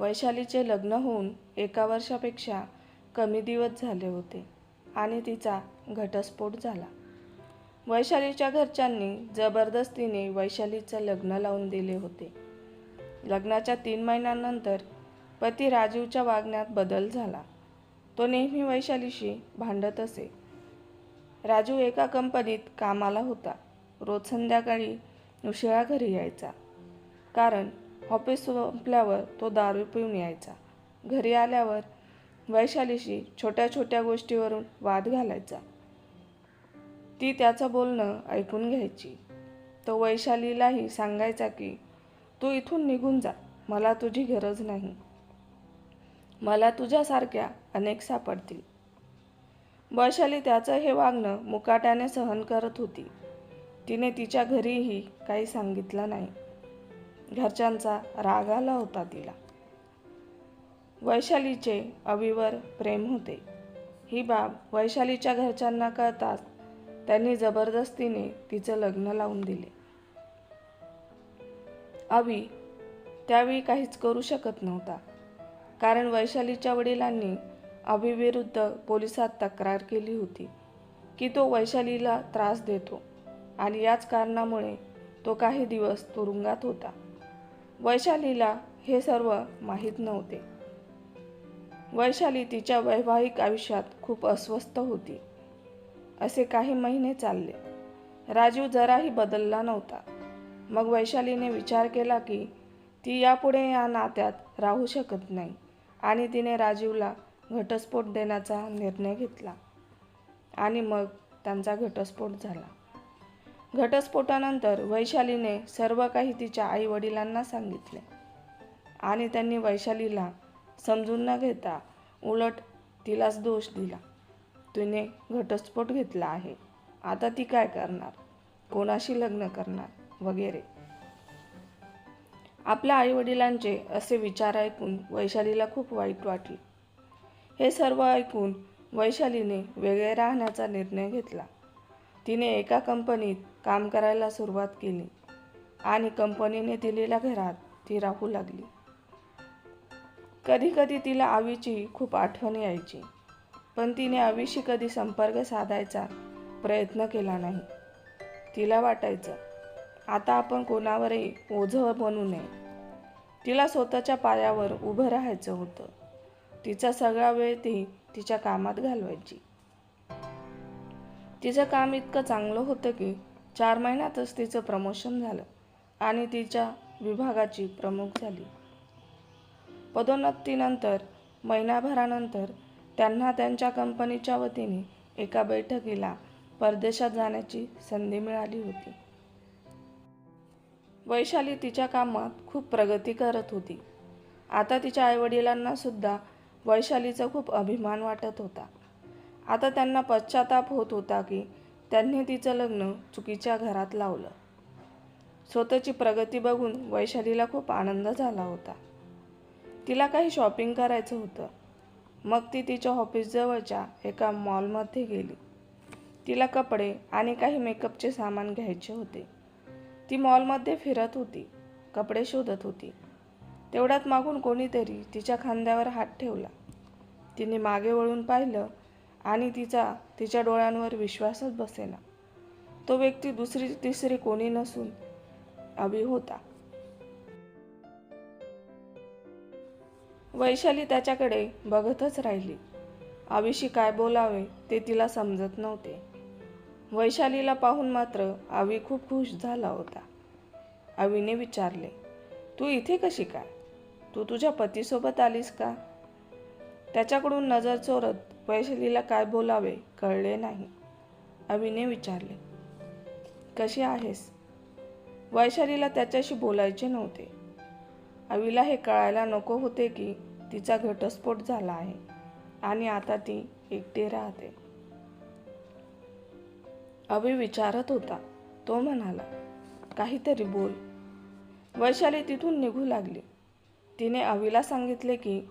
वैशालीचे लग्न होऊन एका वर्षापेक्षा कमी दिवस झाले होते आणि तिचा घटस्फोट झाला. वैशालीच्या घरच्यांनी जबरदस्तीने वैशालीचं लग्न लावून दिले होते. लग्नाच्या तीन महिन्यानंतर पती राजीवच्या वागण्यात बदल झाला. तो नेहमी वैशालीशी भांडत असे. राजू एका कंपनीत कामाला होता. रोज संध्याकाळी उशिरा घरी यायचा. कारण ऑफिस संपल्यावर तो दारू पिऊन यायचा. घरी आल्यावर वैशालीशी छोट्या छोट्या गोष्टीवरून वाद घालायचा. ती त्याचं बोलणं ऐकून घ्यायची. तो वैशालीलाही सांगायचा की तू इथून निघून जा. मला तुझी गरज नाही. मला तुझ्यासारख्या अनेक सापडतील. वैशाली त्याचं हे वागणं मुकाट्याने सहन करत होती. तिने तिच्या घरीही काही सांगितलं नाही. घरच्यांचा राग आला होता तिला. वैशालीचे अवीवर प्रेम होते. ही बाब वैशालीच्या घरच्यांना कळताच त्यांनी जबरदस्तीने तिचं लग्न लावून दिले. अवी त्यावेळी काहीच करू शकत नव्हता कारण वैशालीच्या वडिलांनी अभिविरुद्ध पोलिसात तक्रार केली होती की तो वैशालीला त्रास देतो आणि याच कारणामुळे तो काही दिवस तुरुंगात होता. वैशालीला हे सर्व माहीत नव्हते. वैशाली तिच्या वैवाहिक आयुष्यात खूप अस्वस्थ होती. असे काही महिने चालले. राजीव जराही बदलला नव्हता. मग वैशालीने विचार केला की ती यापुढे या नात्यात राहू शकत नाही आणि तिने राजीवला घटस्फोट देण्याचा निर्णय घेतला. आणि मग त्यांचा घटस्फोट झाला. घटस्फोटानंतर वैशालीने सर्व काही तिच्या आई वडिलांना सांगितले. आणि त्यांनी वैशालीला समजून न घेता उलट तिलाच दोष दिला. तिने घटस्फोट घेतला आहे. आता ती काय करणार? कोणाशी लग्न करणार? वगैरे. आपल्या आईवडिलांचे असे विचार ऐकून वैशालीला खूप वाईट वाटले. हे सर्व ऐकून वैशालीने वेगळे राहण्याचा निर्णय घेतला. तिने एका कंपनीत काम करायला सुरुवात केली आणि कंपनीने दिलेल्या घरात ती राहू लागली. कधीकधी तिला आवीची खूप आठवण यायची पण तिने आवीशी कधी संपर्क साधायचा प्रयत्न केला नाही. तिला वाटायचं आता आपण कोणावरही ओझं बनू नये. तिला स्वतःच्या पायावर उभं राहायचं होतं. तिचा सगळा वेळ ती तिच्या कामात घालवायची. तिचं काम इतकं चांगलं होतं की चार महिन्यातच तिचं प्रमोशन झालं आणि तिच्या विभागाची प्रमुख झाली. पदोन्नतीनंतर महिनाभरानंतर त्यांना त्यांच्या कंपनीच्या वतीने एका बैठकीला परदेशात जाण्याची संधी मिळाली होती. वैशाली तिच्या कामात खूप प्रगती करत होती. आता तिच्या आईवडिलांना सुद्धा वैशालीचा खूप अभिमान वाटत होता. आता त्यांना पश्चाताप होत होता की त्यांनी तिचं लग्न चुकीच्या घरात लावलं. स्वतःची प्रगती बघून वैशालीला खूप आनंद झाला होता. तिला काही शॉपिंग करायचं होतं. मग ती तिच्या ऑफिसजवळच्या एका मॉलमध्ये गेली. तिला कपडे आणि काही मेकअपचे सामान घ्यायचे होते. ती मॉलमध्ये फिरत होती. कपडे शोधत होती. तेवढ्यात मागून कोणीतरी तिच्या खांद्यावर हात ठेवला. तिने मागे वळून पाहिलं आणि तिचा तिच्या डोळ्यांवर विश्वासच बसेना. तो व्यक्ती दुसरी तिसरी कोणी नसून अभि होता. वैशाली त्याच्याकडे बघतच राहिली. अभिशी काय बोलावे ते तिला समजत नव्हते. वैशालीला पाहून मात्र आवी खूप खुश झाला होता. अवीने विचारले तू इथे कशी काय? तू तुझ्या पतीसोबत आलीस का? त्याच्याकडून नजर चोरत वैशालीला काय बोलावे कळले नाही. अवीने विचारले कशी आहेस? वैशालीला त्याच्याशी बोलायचे नव्हते. अवीला हे कळायला नको होते की तिचा घटस्फोट झाला आहे आणि आता ती एकटी राहते. अभि विचारत होता. तो म्हणाला काहीतरी बोल. वैशाली तिथून निघू लागली. तिने अवीला सांगितले की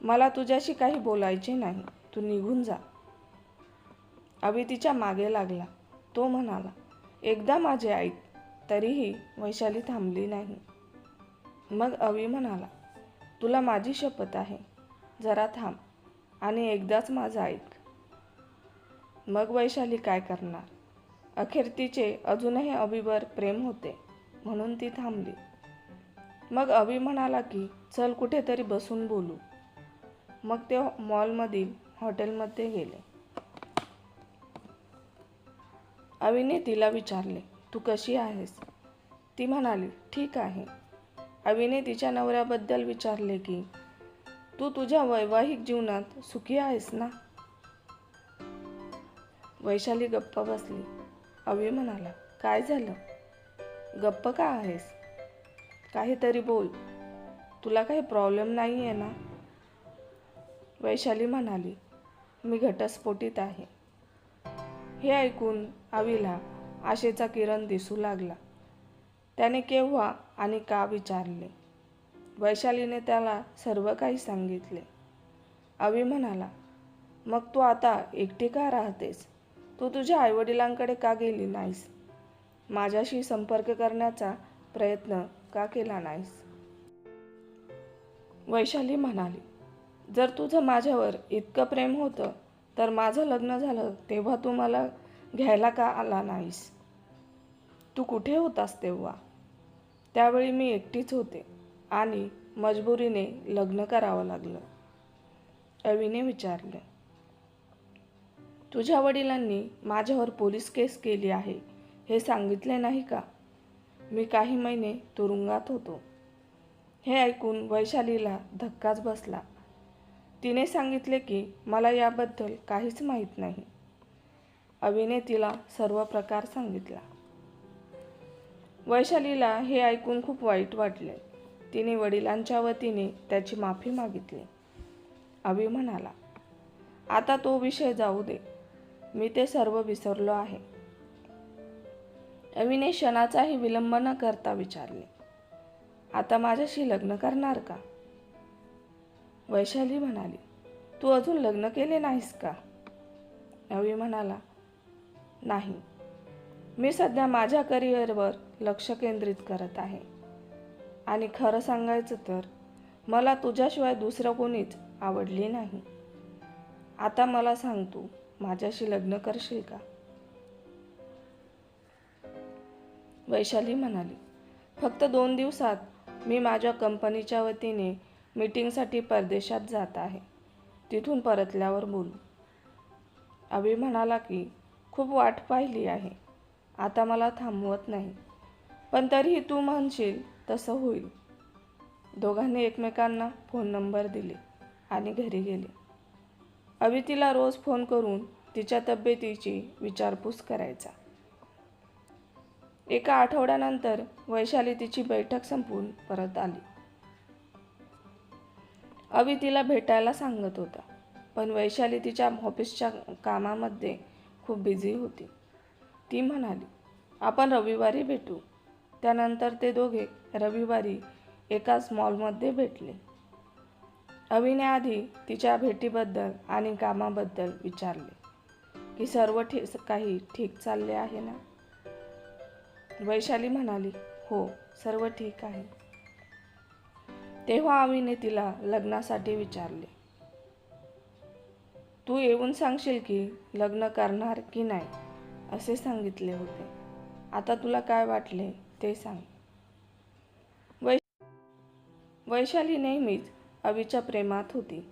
मला तुझ्याशी काही बोलायचे नाही. तू निघून जा. अभि तिच्यामागे लागला. तो म्हणाला एकदा माझे ऐक तरीही वैशाली थांबली नाही. मग अवी म्हणाला तुला माझी शपथ आहे. जरा थांब आणि एकदाच माझं ऐक. मग वैशाली काय करणार? अखेर तिचे अजूनही अभिवर प्रेम होते म्हणून ती थांबली. मग अभि म्हणाला की चल कुठेतरी बसून बोलू. मग ते मॉलमधील हॉटेलमध्ये गेले. अविने तिला विचारले तू कशी आहेस? ती म्हणाली ठीक आहे. अविने तिच्या नवऱ्याबद्दल विचारले की तू तुझ्या वैवाहिक जीवनात सुखी आहेस ना? वैशाली गप्प बसली. अवी म्हणाला काय झालं? गप्प का आहेस? काहीतरी बोल. तुला काही प्रॉब्लेम नाही आहे ना? वैशाली म्हणाली मी घटस्फोटीत आहे. हे ऐकून अवीला आशेचा किरण दिसू लागला. त्याने केव्हा आणि का विचारले? वैशालीने त्याला सर्व काही सांगितले. अवी म्हणाला मग तू आता एकटी का राहतेस? तू तुझ्या आईवडिलांकडे का गेली नाहीस? माझ्याशी संपर्क करण्याचा प्रयत्न का केला नाहीस? वैशाली म्हणाली जर तुझं माझ्यावर इतकं प्रेम होतं तर माझं लग्न झालं तेव्हा तू मला घ्यायला का आला नाहीस? तू कुठे होतास तेव्हा? त्यावेळी मी एकटीच होते आणि मजबुरीने लग्न करावं लागलं. अवीने विचारलं तुझ्या वडिलांनी माझ्यावर पोलीस केस केली आहे हे सांगितले नाही का? मी काही महिने तुरुंगात होतो. हे ऐकून वैशालीला धक्काच बसला. तिने सांगितले की मला याबद्दल काहीच माहीत नाही. अविने तिला सर्व प्रकार सांगितला. वैशालीला हे ऐकून खूप वाईट वाटले. तिने वडिलांच्या वतीने त्याची माफी मागितली. अभि म्हणाला आता तो विषय जाऊ दे. मी ते सर्व विसरलो आहे. अविने क्षणाचाही विलंब न करता विचारले आता माझ्याशी लग्न करणार का? वैशाली म्हणाली तू अजून लग्न केले नाहीस का? नवी म्हणाला नाही. मी सध्या माझ्या करिअरवर लक्ष केंद्रित करत आहे. आणि खरं सांगायचं तर मला तुझ्याशिवाय दुसरं कोणीच आवडली नाही. आता मला सांग तू माझ्याशी लग्न करशील का? वैशाली म्हणाली फक्त दोन दिवसात मी माझ्या कंपनीच्या वतीने मीटिंगसाठी परदेशात जात आहे. तिथून परतल्यावर बोलू. अभि म्हणाला की खूप वाट पाहिली आहे. आता मला थांबवत नाही. पण तरीही तू म्हणशील तसं होईल. दोघांनी एकमेकांना फोन नंबर दिले आणि घरी गेले. अभि तिला रोज फोन करून तिच्या तब्येतीची विचारपूस करायचा. एका आठवड्यानंतर वैशाली तिची बैठक संपून परत आली. अभि तिला भेटायला सांगत होता. पण वैशाली तिच्या ऑफिसच्या कामामध्ये खूप बिझी होती. ती म्हणाली आपण रविवारी भेटू. त्यानंतर ते दोघे रविवारी एकाच मॉलमध्ये भेटले. अविने आधी तिच्या भेटीबद्दल आणि कामाबद्दल विचारले की सर्व ठी काही ठीक चालले आहे ना? वैशाली म्हणाली हो सर्व ठीक आहे. तेव्हा आवीने तिला लग्नासाठी विचारले. तू येऊन सांगशील की लग्न करणार की नाही? असे सांगितले होते. आता तुला काय वाटले ते सांग. वै वैशाली नेहमीच अवीच्या प्रेमात होती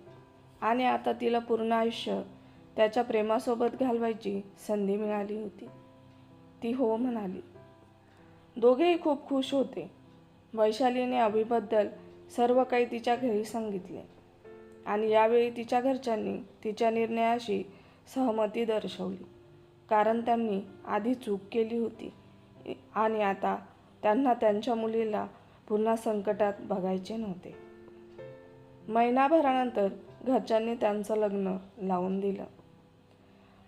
आणि आता तिला पूर्ण आयुष्य त्याच्या प्रेमासोबत घालवायची संधी मिळाली होती. ती हो म्हणाली. दोघेही खूप खुश होते. वैशालीने अभिबद्दल सर्व काही तिच्या घरी सांगितले. आणि यावेळी तिच्या घरच्यांनी तिच्या निर्णयाशी सहमती दर्शवली. कारण त्यांनी आधी चूक केली होती. आणि आता त्यांना त्यांच्या मुलीला पुन्हा संकटात बघायचे नव्हते. महिनाभरानंतर घरच्यांनी त्यांचं लग्न लावून दिलं.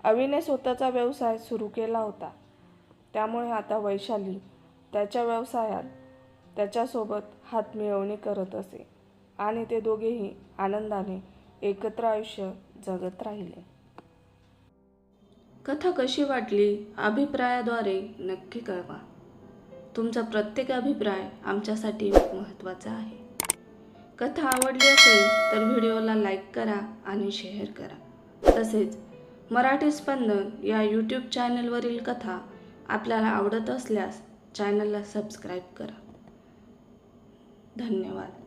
अविने स्वतःचा व्यवसाय सुरू केला होता. त्यामुळे आता वैशाली त्याच्या व्यवसायात त्याच्यासोबत हात मिळवणी करत असे. आणि ते दोघेही आनंदाने एकत्र आयुष्य जगत राहिले. कथा कशी वाटली? अभिप्रायाद्वारे नक्की कळवा. तुमचा प्रत्येक अभिप्राय आमच्यासाठी महत्त्वाचा आहे. कथा आवडली असेल तर व्हिडिओला लाईक करा आणि शेअर करा. तसेच मराठी स्पंदन या यूट्यूब चॅनलवरील कथा आपल्याला आवडत असल्यास चॅनलला सबस्क्राईब करा. धन्यवाद.